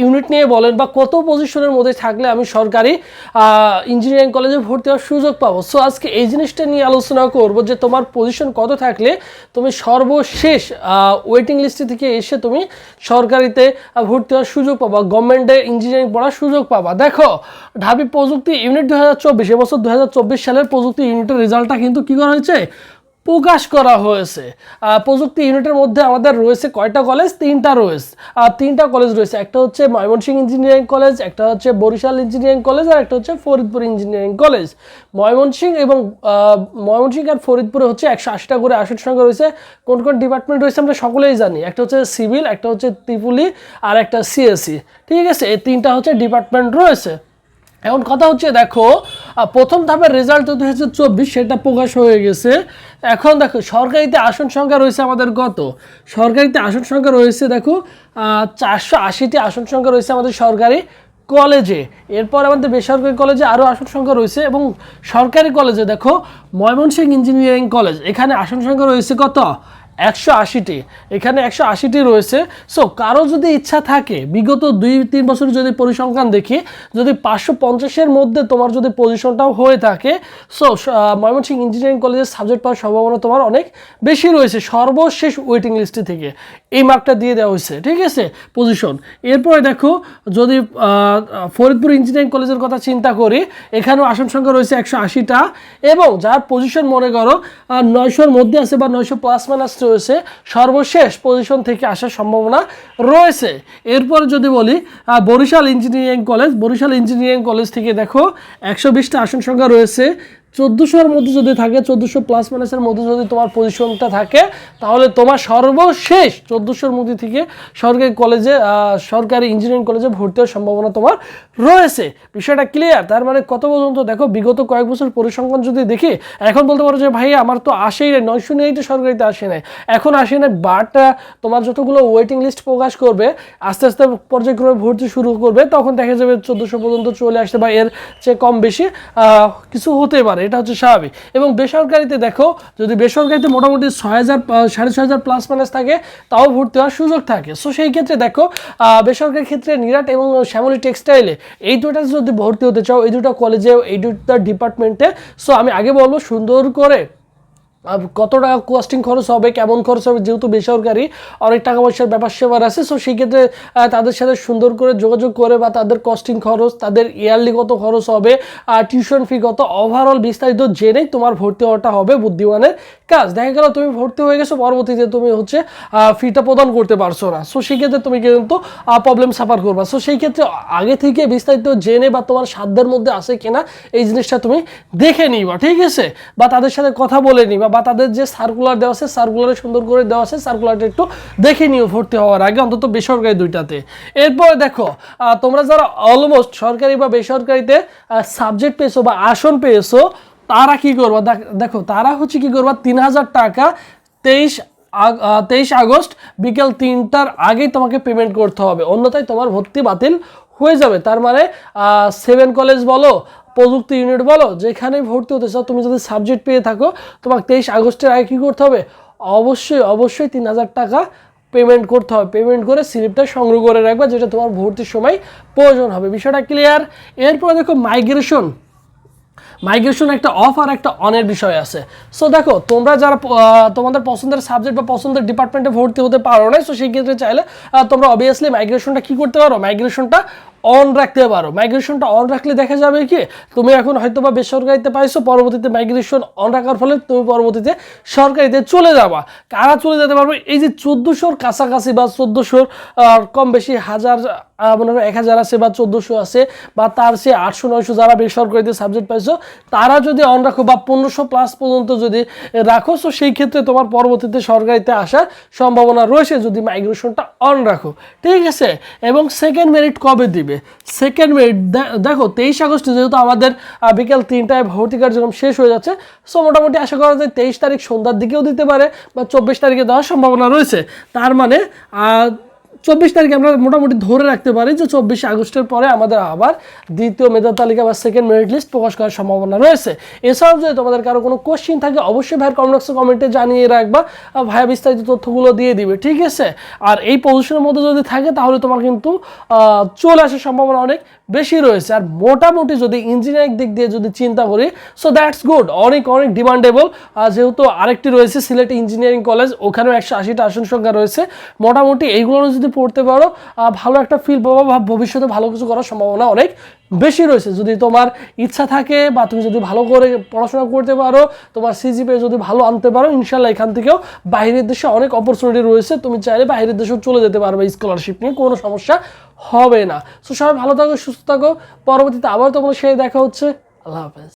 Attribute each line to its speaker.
Speaker 1: Unit নিয়ে বলেন বা কত পজিশনের মধ্যে থাকলে আমি সরকারি ইঞ্জিনিয়ারিং কলেজে ভর্তি হওয়ার সুযোগ পাবো? সো আজকে এই জিনিসটা নিয়ে আলোচনা করব যে তোমার পজিশন কত থাকলে তুমি সর্বশেষ ওয়েটিং লিস্টে থেকে এসে তুমি সরকারিতে ভর্তি হওয়ার সুযোগ পাবা গভর্নমেন্টে ইঞ্জিনিয়ারিং পড়ার সুযোগ পাবা। দেখো, ঢাবি প্রযুক্তি ইউনিট দু হাজার চব্বিশ, এবছর দু হাজার চব্বিশ সালের প্রযুক্তি ইউনিটের রেজাল্টটা কিন্তু কী করা হয়েছে? প্রকাশ করা হয়েছে। প্রযুক্তি ইউনিটের মধ্যে আমাদের রয়েছে কয়টা কলেজ তিনটা রয়েছে। আর তিনটা কলেজ রয়েছে। একটা হচ্ছে ময়মনসিংহ ইঞ্জিনিয়ারিং কলেজ একটা হচ্ছে বরিশাল ইঞ্জিনিয়ারিং কলেজ আর একটা হচ্ছে ফরিদপুর ইঞ্জিনিয়ারিং কলেজ ময়মনসিংহ এবং ময়মনসিংহ আর ফরিদপুরে হচ্ছে একশো আশিটা করে আসন সংখ্যা রয়েছে। কোন কোন ডিপার্টমেন্ট রয়েছে আমরা সকলেই জানি। একটা হচ্ছে সিভিল একটা হচ্ছে ত্রিপুলি, আর একটা সিএসসি ঠিক আছে? এই তিনটা হচ্ছে ডিপার্টমেন্ট রয়েছে। এখন কথা হচ্ছে, দেখো প্রথম ধাপের রেজাল্ট হাজার চব্বিশ, সেটা প্রকাশ হয়ে গেছে। এখন দেখো, সরকারিতে আসন সংখ্যা রয়েছে আমাদের কত? সরকারিতে আসন সংখ্যা রয়েছে, দেখো চারশো আশিটি আসন সংখ্যা রয়েছে আমাদের সরকারি কলেজে। এরপর আমাদের বেসরকারি কলেজে আরও আসন সংখ্যা রয়েছে এবং সরকারি কলেজে দেখো, ময়মনসিংহ ইঞ্জিনিয়ারিং কলেজ এখানে আসন সংখ্যা রয়েছে কত? একশো আশিটি। এখানে একশো আশিটি রয়েছে। সো কারও যদি ইচ্ছা থাকে, বিগত দুই, তিন বছর যদি পরিসংখ্যান দেখি, যদি পাঁচশো পঞ্চাশের মধ্যে তোমার যদি পজিশনটাও হয়ে থাকে সো ময়মনসিংহ ইঞ্জিনিয়ারিং কলেজের সাবজেক্ট পাওয়ার সম্ভাবনা তোমার অনেক বেশি রয়েছে, সর্বশেষ ওয়েটিং লিস্টে থেকে। এই মার্কটা দিয়ে দেওয়া হয়েছে, ঠিক আছে? পজিশন এরপরে দেখো, যদি ফরিদপুর ইঞ্জিনিয়ারিং কলেজের কথা চিন্তা করি, এখানেও আসন সংখ্যা রয়েছে একশো আশিটা এবং যার পজিশন মনে করো নয়শোর মধ্যে আছে বা নয়শো প্লাস মাইনাস রয়েছে, সর্বশেষ পজিশন থেকে আসার সম্ভাবনা রয়েছে। এরপর যদি বলি Barishal engineering college Barishal engineering college থেকে দেখো, একশো বিশটা আসন সংখ্যা রয়েছে। চোদ্দোশোর মধ্যে যদি থাকে, চোদ্দোশো প্লাস মাইনাসের মধ্যে যদি তোমার পজিশনটা থাকে, তাহলে তোমার সর্বশেষ চোদ্দোশোর মধ্যে থেকে সরকারি কলেজে সরকারি ইঞ্জিনিয়ারিং কলেজে ভর্তি হওয়ার সম্ভাবনা তোমার রয়েছে। বিষয়টা ক্লিয়ার তার মানে কত পর্যন্ত? দেখো, বিগত কয়েক বছর পরিসংখ্যান যদি দেখি, এখন বলতে পারো যে, ভাই, আমার তো আসেই নাই, নয়শো নিয়েই তো সরকারিতে আসে নাই। এখন আসে নাই বাট তোমার যতগুলো ওয়েটিং লিস্ট প্রকাশ করবে, আস্তে আস্তে পর্যায়ক্রমে ভর্তি শুরু করবে, তখন দেখা যাবে চোদ্দোশো পর্যন্ত চলে আসতে বা এর চেয়ে কম বেশি কিছু হতে পারে। এটা হচ্ছে স্বাভাবিক। এবং বেসরকারিতে দেখো, যদি বেসরকারিতে মোটামুটি ছয় হাজার সাড়ে ছয় হাজার প্লাস মাইনাস থাকে, তাও ভর্তি হওয়ার সুযোগ থাকে। সো সেই ক্ষেত্রে দেখো বেসরকারি ক্ষেত্রে নিরাট এবং শ্যামলী টেক্সটাইলে এই দুটা যদি ভর্তি হতে চাও, এই দুটো কলেজে এই দুটা ডিপার্টমেন্টে সো আমি আগে বলব সুন্দর করে কত টাকা কস্টিং খরচ হবে, কেমন খরচ হবে, যেহেতু বেসরকারি অনেক টাকা পয়সার ব্যাপার সেবার আছে সো সেই ক্ষেত্রে তাদের সাথে সুন্দর করে যোগাযোগ করে বা তাদের কস্টিং খরচ, তাদের ইয়ারলি কত খরচ হবে, আর টিউশন ফি কত ওভারঅল বিস্তারিত জেনেই তোমার ভর্তি হওয়াটা হবে বুদ্ধিমানের কাজ। দেখা গেল তুমি ভর্তি হয়ে গেছো, পরবর্তীতে তুমি হচ্ছে ফিটা প্রদান করতে পারছ না। সো সেই ক্ষেত্রে তুমি কিন্তু প্রবলেম সাফার করবা। সো সেই ক্ষেত্রে আগে থেকে বিস্তারিত জেনে বা তোমার সাধ্যের মধ্যে আছে কিনা, এই জিনিসটা তুমি দেখে নিবা, ঠিক আছে? বা তাদের সাথে কথা বলে নিবা বা তাদের যে সার্কুলার দেওয়া আছে সার্কুলারে সুন্দর করে দেওয়া আছে সার্কুলারটা একটু দেখে নিও, ভর্তি হওয়ার আগে, অন্তত বেসরকারি দুইটাতে। এরপরে দেখো তোমরা যারা অলমোস্ট সরকারি বা বেসরকারিতে সাবজেক্ট পেয়েছ বা আসন পেয়েছ, তারা কি করবা? দেখ- তারা হচ্ছে কি করবা? তিন হাজার টাকা তেইশ তেইশ আগস্ট বিকেল তিনটার আগেই তোমাকে পেমেন্ট করতে হবে। অন্যথায় তোমার ভর্তি বাতিল হয়ে যাবে। তার মানে সেভেন কলেজ বলো প্রযুক্তি ইউনিট বলো যেখানে ভর্তি হতে চাও, তুমি যদি সাবজেক্ট পেয়ে থাকো, তোমাকে তেইশ আগস্টের আগে কী করতে হবে? অবশ্যই অবশ্যই তিন হাজার টাকা পেমেন্ট করতে হবে। পেমেন্ট করে স্লিপটা সংগ্রহ করে রাখবা, যেটা তোমার ভর্তির সময় প্রয়োজন হবে। বিষয়টা ক্লিয়ার এরপরে দেখো মাইগ্রেশন মাইগ্রেশন একটা অফ আর একটা অনের বিষয় আছে। সো দেখো, তোমরা যারা তোমাদের পছন্দের সাবজেক্ট বা পছন্দের ডিপার্টমেন্টে ভর্তি হতে পারো না সো সেই ক্ষেত্রে চাইলে তোমরা অবভিয়াসলি মাইগ্রেশনটা কী করতে পারো? মাইগ্রেশনটা অন রাখতে পারো। মাইগ্রেশনটা অন রাখলে দেখা যাবে কি, তুমি এখন হয়তো বা বেসরকারিতে পাইছো, পরবর্তীতে মাইগ্রেশন অন রাখার ফলে তুমি পরবর্তীতে সরকারিতে চলে যাবা। কারা চলে যেতে পারবে? এই যে চোদ্দোশোর কাছাকাছি বা চোদ্দোশোর কম বেশি হাজার মনে এক হাজার আছে বা চোদ্দোশো আছে, বা তার সে আটশো, নয়শো যারা বেসরকারিতে সাবজেক্ট পাইছো, তারা যদি অন রাখো বা পনেরোশো প্লাস পর্যন্ত যদি রাখো তো সেই ক্ষেত্রে তোমার পরবর্তীতে সরকারিতে আসার সম্ভাবনা রয়েছে যদি মাইগ্রেশনটা অন রাখো। ঠিক আছে? এবং সেকেন্ড মেরিট কবে দিবে? সেকেন্ড মেরিট দেখো, তেইশ আগস্ট যেহেতু আমাদের বিকেল তিনটায় ভর্তি কার্যক্রম শেষ হয়ে যাচ্ছে সো মোটামুটি আশা করা যায় তেইশ তারিখ সন্ধ্যার দিকেও দিতে পারে, বা চব্বিশ তারিখে দেওয়ার সম্ভাবনা রয়েছে। তার মানে চব্বিশ তারিখে আমরা মোটামুটি ধরে রাখতে পারি যে চব্বিশে আগস্টের পরে আমাদের আবার দ্বিতীয় মেধা তালিকা বা সেকেন্ড মেরিট লিস্ট প্রকাশ করার সম্ভাবনা রয়েছে। এছাড়াও যদি তোমাদের কারও কোনো কোশ্চিন থাকে, অবশ্যই ভাইয়ের কমেন্ট কমেন্টে জানিয়ে রাখবা। ভাইয়া বিস্তারিত তথ্যগুলো দিয়ে দিবে, ঠিক আছে? আর এই পজিশনের মধ্যে যদি থাকে, তাহলে তোমার কিন্তু চলে আসার সম্ভাবনা অনেক বেশি রয়েছে। আর মোটামুটি যদি ইঞ্জিনিয়ারিং দিক দিয়ে যদি চিন্তা করি সো দ্যাটস গুড অনেক অনেক ডিমান্ডেবল যেহেতু আরেকটি রয়েছে সিলেট ইঞ্জিনিয়ারিং কলেজ ওখানেও একশো আশিটা আসন সংখ্যা রয়েছে। মোটামুটি এইগুলো যদি পড়তে পারো। ভালো একটা ফিল পাবা বা ভবিষ্যতে ভালো কিছু করার সম্ভাবনা অনেক বেশি রয়েছে। যদি তোমার ইচ্ছা থাকে বা তুমি যদি ভালো করে পড়াশোনা করতে পারো, তোমার সিজিপে যদি ভালো আনতে পারো ইনশাল্লাহ এখান থেকেও বাইরের দেশে অনেক অপরচুনিটি রয়েছে। তুমি চাইলে বাইরের দেশেও চলে যেতে পারবে স্কলারশিপ নিয়ে, কোনো সমস্যা হবে না। সো সবাই ভালো থাকো, সুস্থ থাকো। পরবর্তীতে আবার তোমার সেই দেখা হচ্ছে। আল্লাহ হাফেজ।